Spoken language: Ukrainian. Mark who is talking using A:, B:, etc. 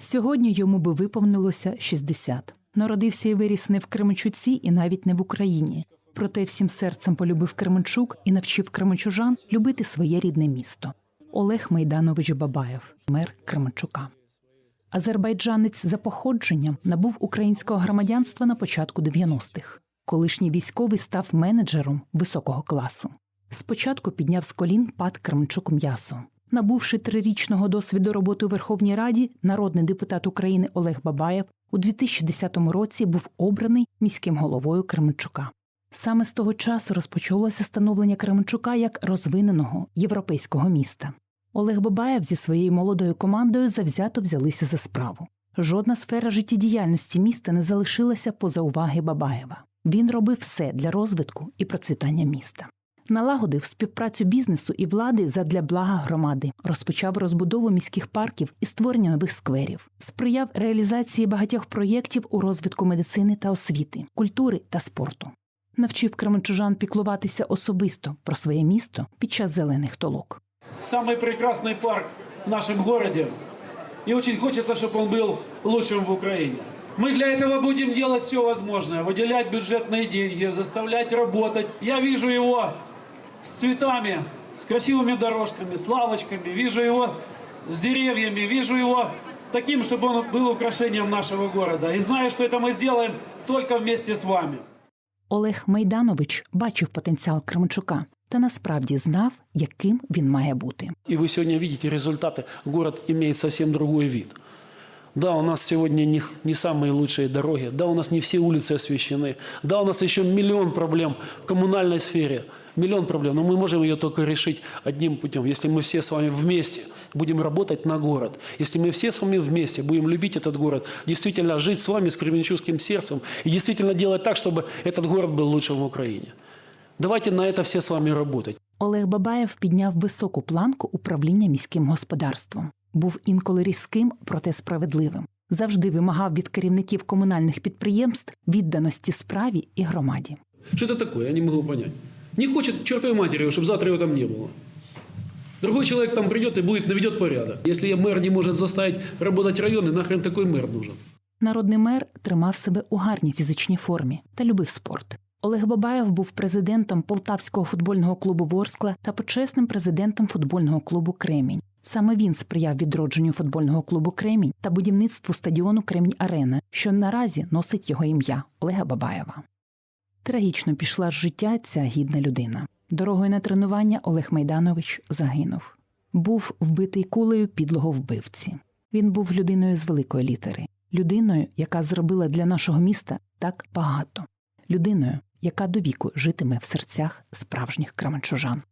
A: Сьогодні йому би виповнилося 60. Народився і виріс не в Кременчуці і навіть не в Україні. Проте всім серцем полюбив Кременчук і навчив кременчужан любити своє рідне місто. Олег Майданович Бабаєв, мер Кременчука. Азербайджанець за походженням набув українського громадянства на початку 90-х. Колишній військовий став менеджером високого класу. Спочатку підняв з колін пад Кременчук м'ясо. Набувши трирічного досвіду роботи у Верховній Раді, народний депутат України Олег Бабаєв у 2010 році був обраний міським головою Кременчука. Саме з того часу розпочалося становлення Кременчука як розвиненого європейського міста. Олег Бабаєв зі своєю молодою командою завзято взялися за справу. Жодна сфера життєдіяльності міста не залишилася поза уваги Бабаєва. Він робив все для розвитку і процвітання міста Налагодив співпрацю бізнесу і влади задля блага громади, розпочав розбудову міських парків і створення нових скверів, сприяв реалізації багатьох проєктів у розвитку медицини та освіти, культури та спорту. Навчив кременчужан піклуватися особисто про своє місто під час зелених толок.
B: самый прекрасный парк в нашем городе. И очень хочется, чтобы он был лучшим в Украине. Мы для этого будем делать все возможное, выделять бюджетные деньги, заставлять работать. Я вижу его с цветами, с красивыми дорожками, с лавочками, вижу его с деревьями, вижу его таким, чтобы он был украшением нашего города. И знаю, что это мы сделаем только вместе с вами.
A: Олег Майданович бачив потенціал Кременчука та насправді знав, яким він має бути.
C: И вы сегодня видите результаты. Город имеет совсем другой вид. Да, у нас сегодня не, не самые лучшие дороги. Да, у нас не все улицы освещены. Да, у нас еще миллион проблем в коммунальной сфере. Миллион проблем. Но мы можем ее только решить одним путем. Если мы все с вами вместе будем работать на город. Если мы все с вами вместе будем любить этот город. Действительно жить с вами с кременчугским сердцем. И действительно делать так, чтобы этот город был лучшим в Украине. Давайте на это все с вами работать.
A: Олег Бабаєв підняв високу планку управління міським господарством. Був інколи різким, проте справедливим. Завжди вимагав від керівників комунальних підприємств відданості справі і громаді.
C: Что это такое? Я не могу понять. Не хочет к чертовой матери, чтобы завтра его там не было. Другой человек там придет и будет наведет порядок. Если мэр не может заставить работать районы, нахрен такой мэр нужен?
A: Народний мер тримав себе у гарній фізичній формі та любив спорт. Олег Бабаєв був президентом Полтавського футбольного клубу Ворскла та почесним президентом футбольного клубу Кремінь. Саме він сприяв відродженню футбольного клубу Кремінь та будівництву стадіону Кремінь Арена, що наразі носить його ім'я Олега Бабаєва. Трагічно пішла з життя ця гідна людина. Дорогою на тренування Олег Майданович загинув. Був вбитий кулею підлого вбивці. Він був людиною з великої літери, людиною, яка зробила для нашого міста так багато, людиною, яка до віку житиме в серцях справжніх кременчужан.